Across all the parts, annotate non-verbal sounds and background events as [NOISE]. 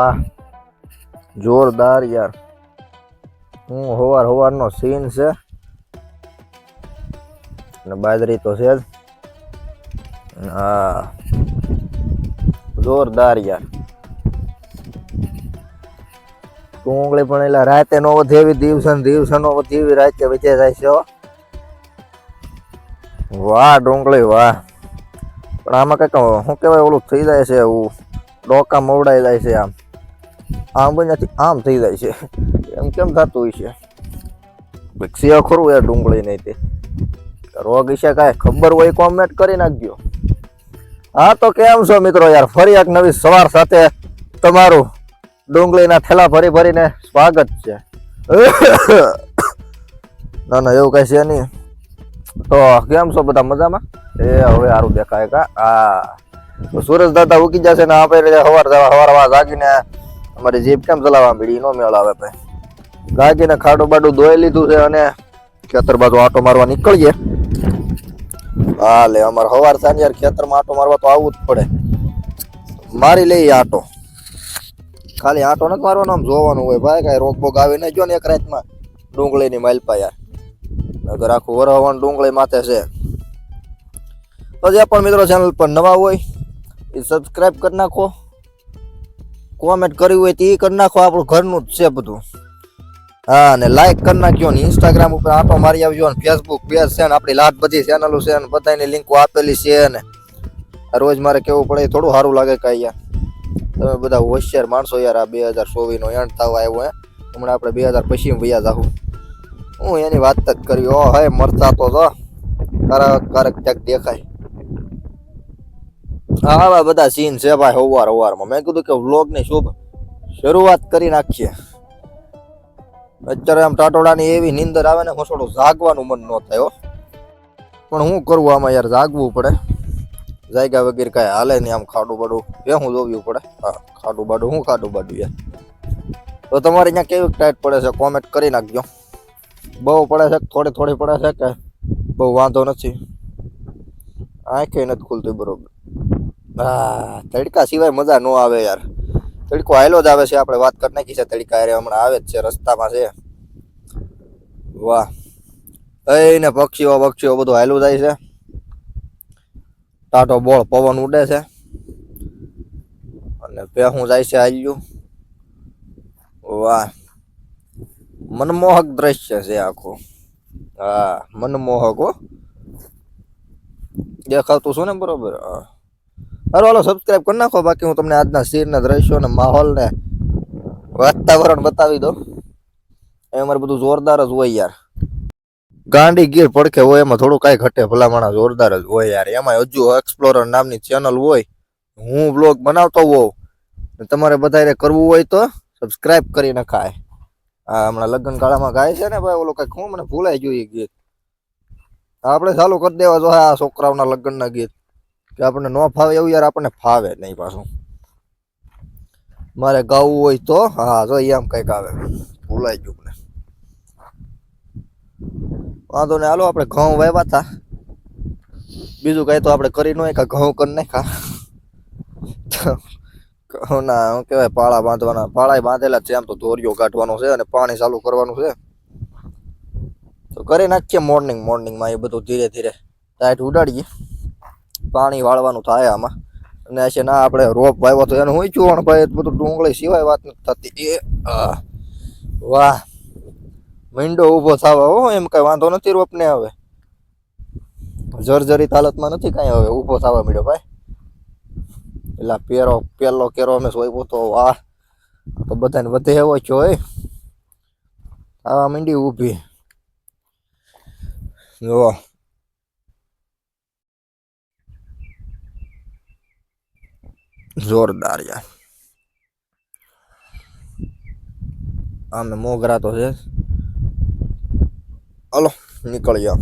વાહ. જોરદાર યાર. હું હવાર હવારનો સીન છે. અને બાજરી તો છે જ. હા. જોરદાર યાર. ડુંગળી પણ એટલે રાતે નો વધેવી દિવસે દિવસે નો વધેવી રાતે વચ્ચે જાય છે વાહ ડુંગળી, વાહ. પણ આમાં કંઈક, શું કહેવાય, ઓલું થઈ જાય છે એવું. ડોકા મવડાઈ જાય છે આમ. આમ બન્યાથી આમ થઈ જાય છે. એમ કેમ થતું હોય છે? છે ખરું યાર ડુંગળી નહીં તે. રોગ વિશે કાંઈ? ખબર હોય કોમેન્ટ કરી નાખજો. હા, તો કેમ છો મિત્રો યાર? ફરી એક નવી સવાર સાથે તમારું ડુંગળીના થેલા ભરી ભરીને સ્વાગત છે. [COUGHS] ના ના, એવું કઈ છે નહીં. તો કેમ છો બધા? મજામાં? એ, હવે સારું દેખાય કા? હા. સૂરજ દાદા ઉકી જશે ને આપણે સવાર સવાર જાગીને અમારી જીપ કેમ ચલાવવા મળી નો મેળ આવે ભાઈ. જાગીને ખાડું બાડું ધોઈ લીધું છે અને ખેતર બાજુ આટો મારવા નીકળીએ. હાલે, અમારે સવાર સાંજે ખેતરમાં આટો મારવા તો આવવું જ પડે. મારી લઈએ આટો. ખાલી આટો નથી મારવાનો, આમ જોવાનું હોય. ભાઈ, કાંઈ રોગ બોગ આવી નહીં જો ને એક રાતમાં? ડુંગળીની માલપા યાર. અગર આખું વરહવાનું ડુંગળી માથે છે. તો જે પણ મિત્રો ચેનલ પર નવા હોય, એ સબસ્ક્રાઇબ કરી નાખો. કોમેન્ટ કરવી હોય તો એ કરી નાખો, આપણું ઘરનું જ છે બધું. હા ને લાઈક કરી નાખજો ને ઇન્સ્ટાગ્રામ ઉપર આટો મારી આવજો ને ફેસબુક પેજ છે ને આપણી લાટ બધી ચેનલો છે ને બધાની લિંકો આપેલી છે ને. રોજ મારે કેવું પડે થોડું સારું લાગે કે અહીંયા તમે બધા હોશિયાર માણસો યાર આ બે હજાર ચોવીસનો એન્ડ થવા આવ્યો હે. હમણાં આપણે બે હજાર પછી વૈયા જાહું. હું એની વાત જ કરી ઓ હે મરતા તો જો. કારક કારક ક્યાંક દેખાય. આવા બધા સીન છે ભાઈ, હવાર હવારમાં. મેં કીધું કે વ્લોગની શુભ શરૂઆત કરી નાખીએ. અત્યારે આમ ટાટોડાની એવી નીંદર આવે ને હું જાગવાનું મન ન થાય પણ હું કરવું આમાં યાર, જાગવું પડે. જાગ્યા વગેરે કાંઈ હાલે નહીં આમ ખાડું બાડું. એ હું જોવું પડે. હા, ખાડું બાડું, હું ખાડું બાડું યાર. તો તમારે અહીંયા કેવી ટાઈટ પડે છે? કોમેન્ટ કરી નાખજો. બહુ પડે છે થોડી થોડી પડે છે કે? બહુ વાંધો નથી. આંખે નથી ખુલતી બરોબર. હા તડકા સિવાય મજા ન આવે યાર. તડકો આયલો જ આવે છે, આપણે વાત કરી નાખી છે, તડકા અરે હમણાં આવે જ છે, રસ્તામાં છે. વાહ. એ ને પક્ષીઓ પક્ષીઓ બધું હાયલું જાય છે. ટાટો બોળ પવન ઉડે છે. અને પેહું જાય છે હાલ્યું વાહ. મનમોહક દ્રશ્ય છે આખું. હા, મનમોહક હો. દેખાતું શું ને બરોબર? હા. હાલો હાલો સબસ્ક્રાઇબ કરી નાખો. બાકી હું તમને આજના સીરના દ્રશ્યો માહોલ ને વાતાવરણ બતાવી દઉં. એ અમારે બધું જોરદાર જ હોય યાર. ગાંડી ગીર પડખે હોય, એમાં થોડું કાંઈ ઘટે, ભલામણા જોરદાર જ હોય યાર. એમાં હજુ એક્સપ્લોરર નામની ચેનલ હોય. હું બ્લોગ બનાવતો હોઉં. તમારે બધાએ કરવું હોય તો સબસ્ક્રાઇબ કરી નખાય. આ હમણાં લગ્ન ગાળામાં ગાય છે ને ભાઈ, ઓલો કઈ હું મને ભૂલાઈ ગયું એ ગીત. આપણે ચાલુ કરી દેવા જો આ છોકરાઓના લગ્નના ગીત. કે આપણને ન ફાવે એવું યાર આપણને ફાવે નહીં પાછું. મારે ગાવું હોય તો, હા, જો આમ કંઈક આવે. ભૂલાઈ ગયું મને. વાંધો ને હાલો, આપણે ઘઉં વાવ્યા હતા બીજું કઈ તો આપણે કરી નહીં કાં ઘઉં કરી નાખ્યા. ઘઉંના, શું કહેવાય, પાળા બાંધવાના. પાળા બાંધેલા છે, આમ તો દોરીઓ કાઢવાનો છે અને પાણી ચાલુ કરવાનું છે. તો કરી નાખીએ મોર્નિંગ મોર્નિંગમાં એ બધું ધીરે ધીરે. ટાઈટ ઉડાડીએ. પાણી વાળવાનું થાય આમાં. અને છે ના આપણે રોપ વાવ્યો તો એનું હું ચૂવણ ભાઈ બધું ડુંગળી સિવાય વાત નથી થતી. એ વાહ. મીંડો ઊભો થવા હો, એમ કઈ વાંધો નથી રોપને હવે. જર્જરિત હાલતમાં નથી કાંઈ હવે ઊભો થવા મળ્યો ભાઈ. એટલે પેરો પેલો કેરો અમે સોયવો તો વાહ. તો બધાને વધે એવો છો એ આવા મીંડી ઊભી. જો. જોરદાર યાર આમે મોગરા તો છે. હલો નીકળી જાઓ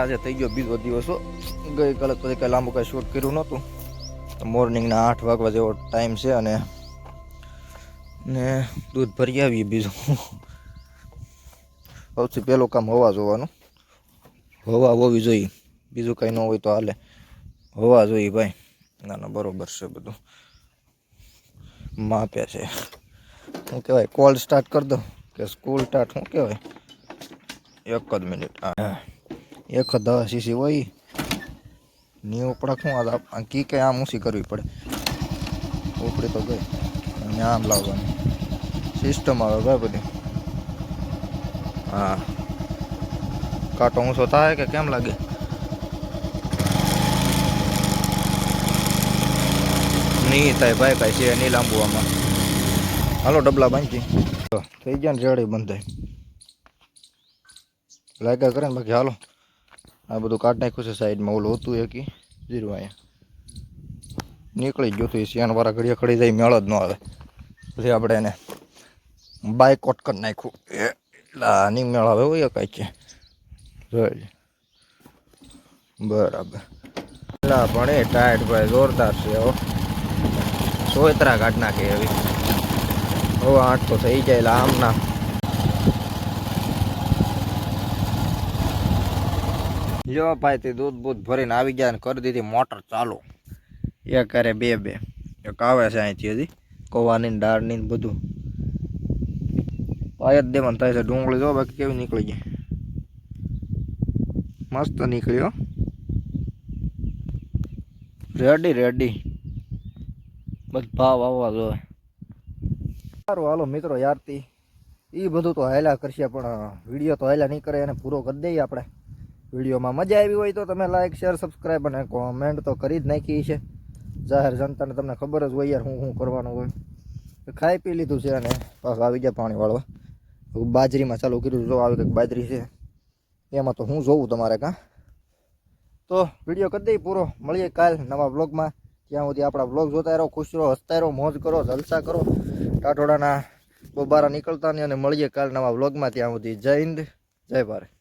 આજે થઈ ગયો બીજો દિવસો ગઈકાલે તો કંઈ લાંબુ કાંઈ શૂટ કર્યું નહોતું. મોર્નિંગના આઠ વાગવા જેવો ટાઈમ છે અને ને દૂધ ભરી આવીએ બીજું. સૌથી પહેલું કામ હવા જોવાનું. હવા હોવી જોઈએ. બીજું કંઈ ન હોય તો હાલે. હોવા જોઈએ ભાઈ. ના ના, બરોબર છે બધું. માપે છે. શું કહેવાય? કોલ સ્ટાર્ટ કરી દો કે સ્કૂલ સ્ટાર્ટ શું કહેવાય? એક જ મિનિટ હા. એક દવા સીસી હોય. ની ઉપડા શું આ કી કે આમ ઊંચી કરવી પડે. ઉપડી તો ગઈ. અને આમ લાવવાની. સિસ્ટમ આવે ભાઈ બધી. હા. કાંટો ઊંચો થાય કે કેમ લાગે? નહીં થાય ભાઈ, કાંઈ છે નહીં લાંબુ આમાં હાલો, ડબલા બાંધી થઈ ગયા ને રેડી બંધાય લાગ્યા કરે ને બાકી, હાલો. આ બધું કાઢ નાખ્યું છે સાઈડમાં. ઓલું હતું એકી જીરું અહીંયા. નીકળી ગયું હતું એ શિયાળવાળા ઘડિયા ખડી જાય, મેળ જ ન આવે. પછી આપણે એને બાયકોટ કરી નાખ્યું. એ, લા નહીં મેળ આવે હોય કાંઈ છે બરાબર. એટલા પણ એ ટાયર્ડ ભાઈ જોરદાર છે, હો. સોયતરા કાઢ નાખે એવી. હવે આઠ તો થઈ જાય, લા આમ ના જો ભાઈ, તે દૂધ બૂધ ભરીને આવી ગયા ને કરી દીધી, મોટર ચાલુ. એક કરે બે બે. એક આવે છે અહીંથી હજી, કવાની દાળની બધું. પાય જ દેવાનું થાય છે, ડુંગળી જો બાકી કેવી નીકળી ગઈ. મસ્ત નીકળ્યો રેડી રેડી બસ ભાવ આવવા જોઈએ. સારું, હાલો મિત્રો, યારથી. એ બધું તો હાલ્યા કરશે, પણ વીડિયો તો હાલ્યા નહીં કરે, એને પૂરો કરી દઈએ આપણે. વિડીયોમાં મજા આવી હોય તો તમે લાઇક શેર સબસ્ક્રાઈબ અને કોમેન્ટ તો કરી જ નાખી છે. જાહેર જનતાને તમને ખબર જ હોય યાર હું શું કરવાનું હોય. ખાઈ પી લીધું છે અને પાછું આવી ગયા પાણી વાળવા. બાજરીમાં ચાલુ કર્યું જો આવી કંઈક બાજરી છે. એમાં તો હું જોઉં તમારે કાં? તો વીડિયો કરી દઈએ પૂરો. મળીએ કાલ નવા બ્લોગમાં ત્યાં સુધી આપણા બ્લોગ જોતા રહો, ખુશ રહો, હસતા રહો, મોજ કરો, જલસા કરો. ટાટોડાના બબારા નીકળતા નહીં અને મળીએ કાલ નવા બ્લોગમાં ત્યાં સુધી જય હિન્દ, જય ભારત.